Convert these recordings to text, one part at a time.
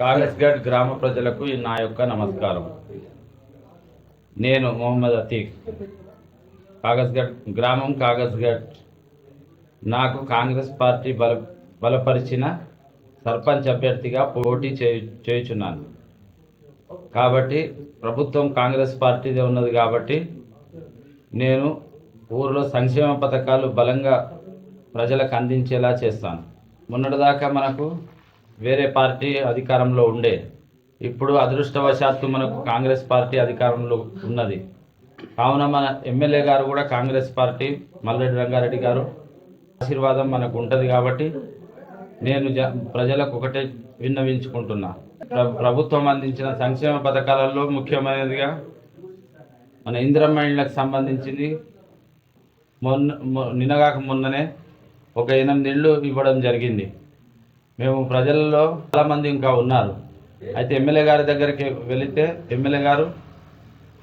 కాంగ్రెస్గఢ్ గ్రామ ప్రజలకు నా యొక్క నమస్కారం. నేను మొహమ్మద్ అతీక్ కాగజ్గఢ్ గ్రామం కాగజ్గఢ్ నాకు కాంగ్రెస్ పార్టీ బల బలపరిచిన సర్పంచ్ అభ్యర్థిగా పోటీ చేయి చేయుచున్నాను. కాబట్టి ప్రభుత్వం కాంగ్రెస్ పార్టీదే ఉన్నది కాబట్టి నేను ఊరిలో సంక్షేమ పథకాలు బలంగా ప్రజలకు అందించేలా చేస్తాను. మొన్నటిదాకా మనకు వేరే పార్టీ అధికారంలో ఉండే. ఇప్పుడు అదృష్టవశాత్తు మనకు కాంగ్రెస్ పార్టీ అధికారంలో ఉన్నది. కావున మన ఎమ్మెల్యే గారు కూడా కాంగ్రెస్ పార్టీ మల్లెడ్డి రంగారెడ్డి గారు. ఆశీర్వాదం మనకు ఉంటుంది కాబట్టి నేను జ ప్రజలకు ఒకటే విన్నవించుకుంటున్నా. ప్రభుత్వం అందించిన సంక్షేమ పథకాలలో ముఖ్యమైనదిగా మన ఇందిరమ్మ ఇళ్ళకి సంబంధించింది. మొన్న నిన్నగాక మొన్ననే ఒక ఎనిమిది ఇళ్ళు ఇవ్వడం జరిగింది. మేము ప్రజలలో చాలామంది ఇంకా ఉన్నారు. అయితే ఎమ్మెల్యే గారి దగ్గరికి వెళితే ఎమ్మెల్యే గారు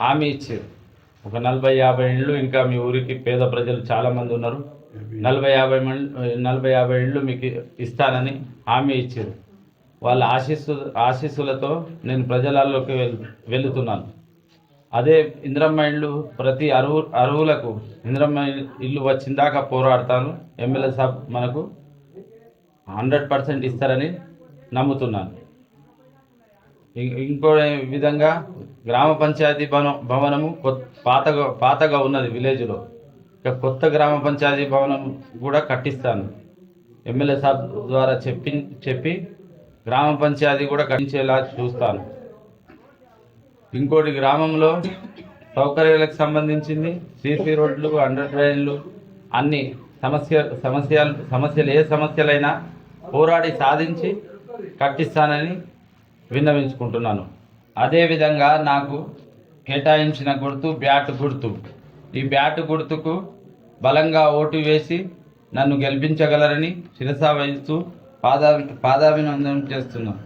హామీ ఇచ్చారు. ఒక నలభై యాభై ఇండ్లు ఇంకా మీ ఊరికి పేద ప్రజలు చాలామంది ఉన్నారు. నలభై యాభై నలభై యాభై ఇండ్లు మీకు ఇస్తానని హామీ ఇచ్చారు. వాళ్ళ ఆశీస్సు ఆశీస్సులతో నేను ప్రజలలోకి వెళ్ వెళుతున్నాను. అదే ఇంద్రమ్మ ఇల్లు ప్రతి అరువు అరువులకు ఇంద్రమ్మ ఇల్లు వచ్చిందాక పోరాడతాను. ఎమ్మెల్యే సాబ్ మనకు హండ్రెడ్ పర్సెంట్ ఇస్తారని నమ్ముతున్నాను. ఇంకో విధంగా గ్రామ పంచాయతీ భవన భవనము కొత్త పాతగా పాతగా ఉన్నది విలేజ్లో. ఇక కొత్త గ్రామ పంచాయతీ భవనం కూడా కట్టిస్తాను. ఎమ్మెల్యే సాబ్ ద్వారా చెప్పి చెప్పి గ్రామ పంచాయతీ కూడా కట్టించేలా చూస్తాను. ఇంకోటి గ్రామంలో సౌకర్యాలకు సంబంధించింది సీసీ రోడ్లు అండర్ డ్రైన్లు అన్నీ సమస్య సమస్యలు సమస్యలు ఏ సమస్యలైనా పోరాడి సాధించి కట్టిస్తానని విన్నవించుకుంటున్నాను. అదేవిధంగా నాకు కేటాయించిన గుర్తు బ్యాట్ గుర్తు. ఈ బ్యాట్ గుర్తుకు బలంగా ఓటు వేసి నన్ను గెలిపించగలరని శిరసా వహిస్తూ పాదా పాదాభినందనం చేస్తున్నాను.